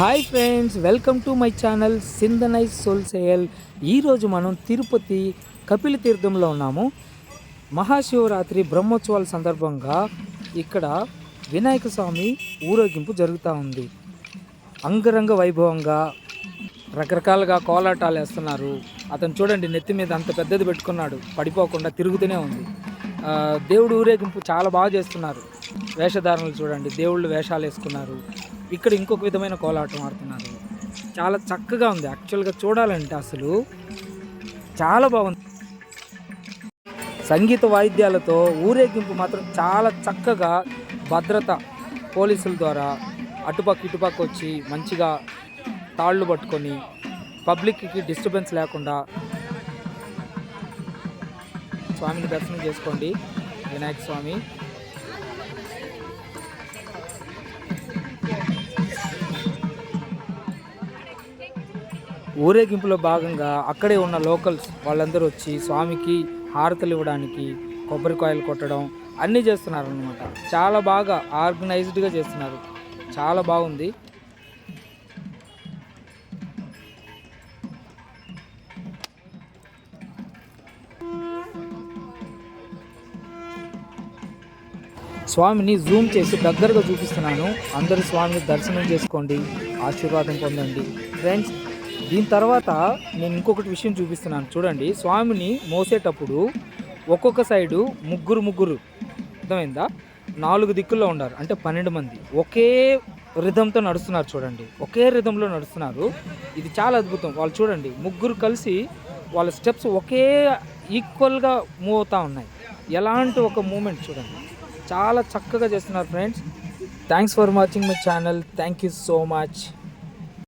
Hi friends welcome to my channel సింధనైజ్ సోల్సేయల్ ఈరోజు మనం తిరుపతి కపిల తీర్థంలో ఉన్నాము. మహాశివరాత్రి బ్రహ్మోత్సవాల సందర్భంగా ఇక్కడ వినాయక స్వామి ఊరేగింపు జరుగుతూ ఉంది. అంగరంగ వైభవంగా రకరకాలుగా కోలాటాలు వేస్తున్నారు. అతను చూడండి నెత్తి మీద అంత పెద్దది పెట్టుకున్నాడు. పడిపోకుండా తిరుగుతూనే ఉంది. దేవుడు ఊరేగింపు చాలా బాగా చేస్తున్నారు. వేషధారణలు చూడండి దేవుళ్ళు వేషాలు వేసుకున్నారు. ఇక్కడ ఇంకొక విధమైన కోలాటం ఆడుతున్నారు. చాలా చక్కగా ఉంది. యాక్చువల్గా చూడాలంటే అసలు చాలా బాగుంది. సంగీత వాయిద్యాలతో ఊరేగింపు మాత్రం చాలా చక్కగా భద్రత పోలీసుల ద్వారా అటుపక్క ఇటుపక్క వచ్చి మంచిగా తాళ్ళు పట్టుకొని పబ్లిక్కి డిస్టర్బెన్స్ లేకుండా స్వామిని దర్శనం చేసుకోండి. వినాయక స్వామి. ఊరేగింపులో భాగంగా అక్కడే ఉన్న లోకల్స్ వాళ్ళందరూ వచ్చి స్వామికి హారతలు ఇవ్వడానికి కొబ్బరికాయలు కొట్టడం అన్నీ చేస్తున్నారు అనమాట చాలా బాగా ఆర్గనైజ్డ్గా చేస్తున్నారు. చాలా బాగుంది. స్వామిని జూమ్ చేసి దగ్గరగా చూపిస్తున్నాను. అందరూ స్వామిని దర్శనం చేసుకోండి. ఆశీర్వాదం పొందండి. ఫ్రెండ్స్ దీని తర్వాత నేను ఇంకొకటి విషయం చూపిస్తున్నాను. చూడండి స్వామిని మోసేటప్పుడు ఒక్కొక్క సైడు ముగ్గురు ముగ్గురు అర్థమైందా? నాలుగు దిక్కుల్లో ఉన్నారు అంటే పన్నెండు మంది. ఒకే రిధంతో నడుస్తున్నారు చూడండి. ఒకే రిధంలో నడుస్తున్నారు. ఇది చాలా అద్భుతం. వాళ్ళు చూడండి ముగ్గురు కలిసి వాళ్ళ స్టెప్స్ ఒకే ఈక్వల్గా మూవ్ అవుతూ ఉన్నాయి. ఎలాంటి ఒక మూమెంట్ చూడండి. చాలా చక్కగా చేస్తున్నారు friends. Thanks for watching my channel thank you so much